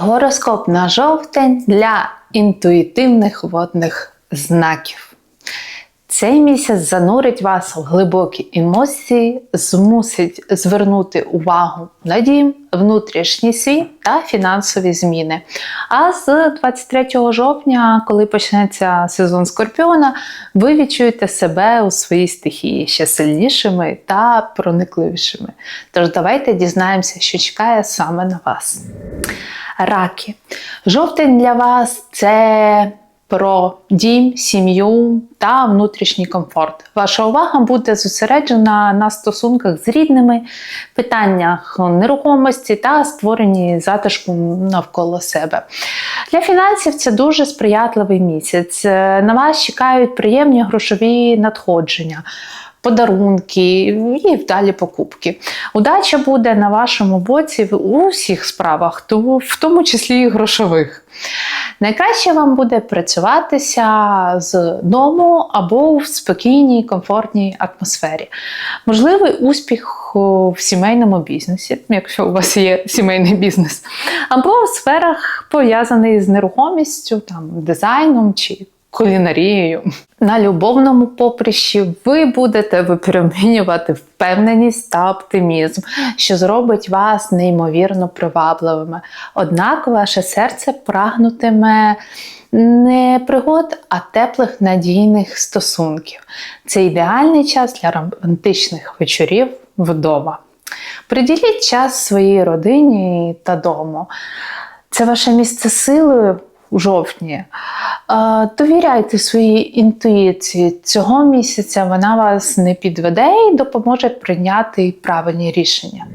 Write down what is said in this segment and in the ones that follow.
Гороскоп на жовтень для інтуїтивних водних знаків. Цей місяць занурить вас в глибокі емоції, змусить звернути увагу на дім, внутрішній світ та фінансові зміни. А з 23 жовтня, коли почнеться сезон Скорпіона, ви відчуєте себе у своїй стихії ще сильнішими та проникливішими. Тож давайте дізнаємося, що чекає саме на вас. Раки. Жовтень для вас це про дім, сім'ю та внутрішній комфорт. Ваша увага буде зосереджена на стосунках з рідними, питаннях нерухомості та створенні затишку навколо себе. Для фінансів це дуже сприятливий місяць. На вас чекають приємні грошові надходження. Подарунки і вдалі покупки. Удача буде на вашому боці в усіх справах, в тому числі і грошових. Найкраще вам буде працюватися з дому або в спокійній, комфортній атмосфері. Можливий успіх в сімейному бізнесі, якщо у вас є сімейний бізнес, або в сферах, пов'язаних з нерухомістю, там, дизайном чи кулінарією. На любовному поприщі ви будете випромінювати впевненість та оптимізм, що зробить вас неймовірно привабливими. Однак ваше серце прагнутиме не пригод, а теплих надійних стосунків. Це ідеальний час для романтичних вечорів вдома. Приділіть час своїй родині та дому. Це ваше місце сили у жовтні. Довіряйте своїй інтуїції. Цього місяця вона вас не підведе і допоможе прийняти правильні рішення.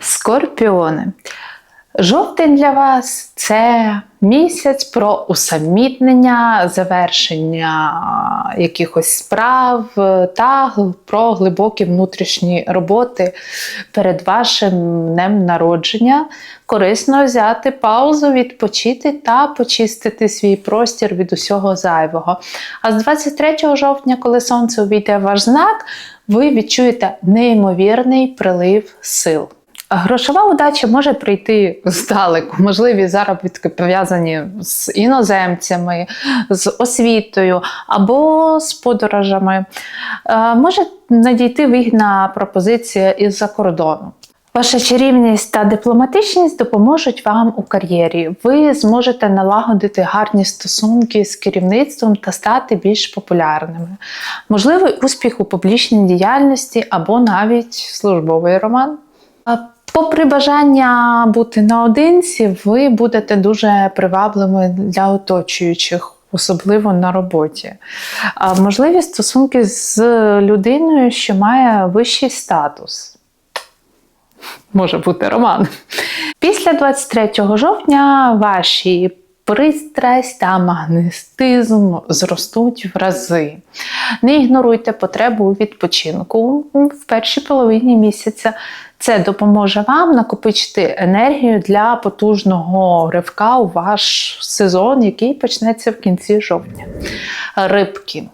Скорпіони. Жовтень для вас це місяць про усамітнення, завершення якихось справ та про глибокі внутрішні роботи перед вашим днем народження. Корисно взяти паузу, відпочити та почистити свій простір від усього зайвого. А з 23 жовтня, коли сонце увійде в ваш знак, ви відчуєте неймовірний прилив сил. Грошова удача може прийти здалеку, можливі заробітки пов'язані з іноземцями, з освітою або з подорожами. Може надійти вигідна пропозиція із-за кордону. Ваша чарівність та дипломатичність допоможуть вам у кар'єрі. Ви зможете налагодити гарні стосунки з керівництвом та стати більш популярними. Можливий успіх у публічній діяльності або навіть службовий роман. Попри бажання бути наодинці, ви будете дуже привабливими для оточуючих, особливо на роботі. Можливі стосунки з людиною, що має вищий статус. Може бути роман. Після 23 жовтня ваші пристрасть та магнетизм зростуть в рази. Не ігноруйте потребу у відпочинку в першій половині місяця. Це допоможе вам накопичити енергію для потужного ривка у ваш сезон, який почнеться в кінці жовтня. Рибки.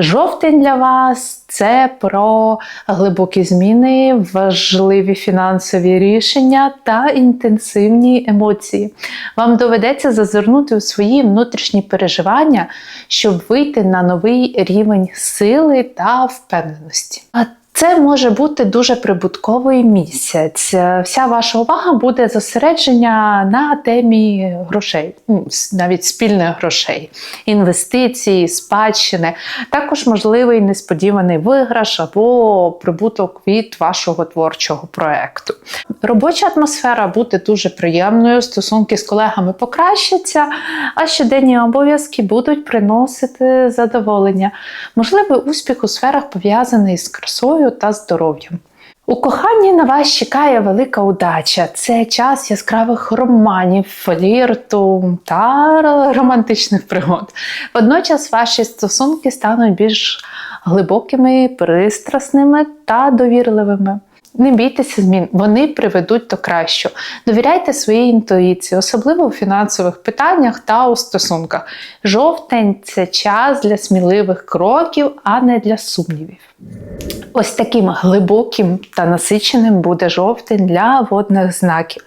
Жовтень для вас це про глибокі зміни, важливі фінансові рішення та інтенсивні емоції. Вам доведеться зазирнути у свої внутрішні переживання, щоб вийти на новий рівень сили та впевненості. А це може бути дуже прибутковий місяць. Вся ваша увага буде зосередження на темі грошей, ну, навіть спільних грошей, інвестиції, спадщини, також можливий несподіваний виграш або прибуток від вашого творчого проєкту. Робоча атмосфера буде дуже приємною, стосунки з колегами покращаться, а щоденні обов'язки будуть приносити задоволення. Можливий успіх у сферах пов'язаний з красою та здоров'ям. У коханні на вас чекає велика удача. Це час яскравих романів, флірту та романтичних пригод. Водночас ваші стосунки стануть більш глибокими, пристрасними та довірливими. Не бійтеся змін, вони приведуть до кращого. Довіряйте своїй інтуїції, особливо у фінансових питаннях та у стосунках. Жовтень це час для сміливих кроків, а не для сумнівів. Ось таким глибоким та насиченим буде жовтень для водних знаків.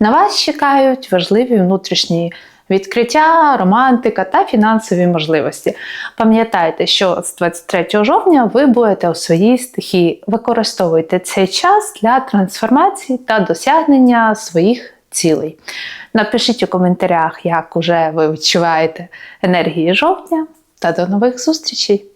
На вас чекають важливі внутрішні відкриття, романтика та фінансові можливості. Пам'ятайте, що з 23 жовтня ви будете у своїй стихії. Використовуйте цей час для трансформації та досягнення своїх цілей. Напишіть у коментарях, як уже ви відчуваєте енергії жовтня, та до нових зустрічей!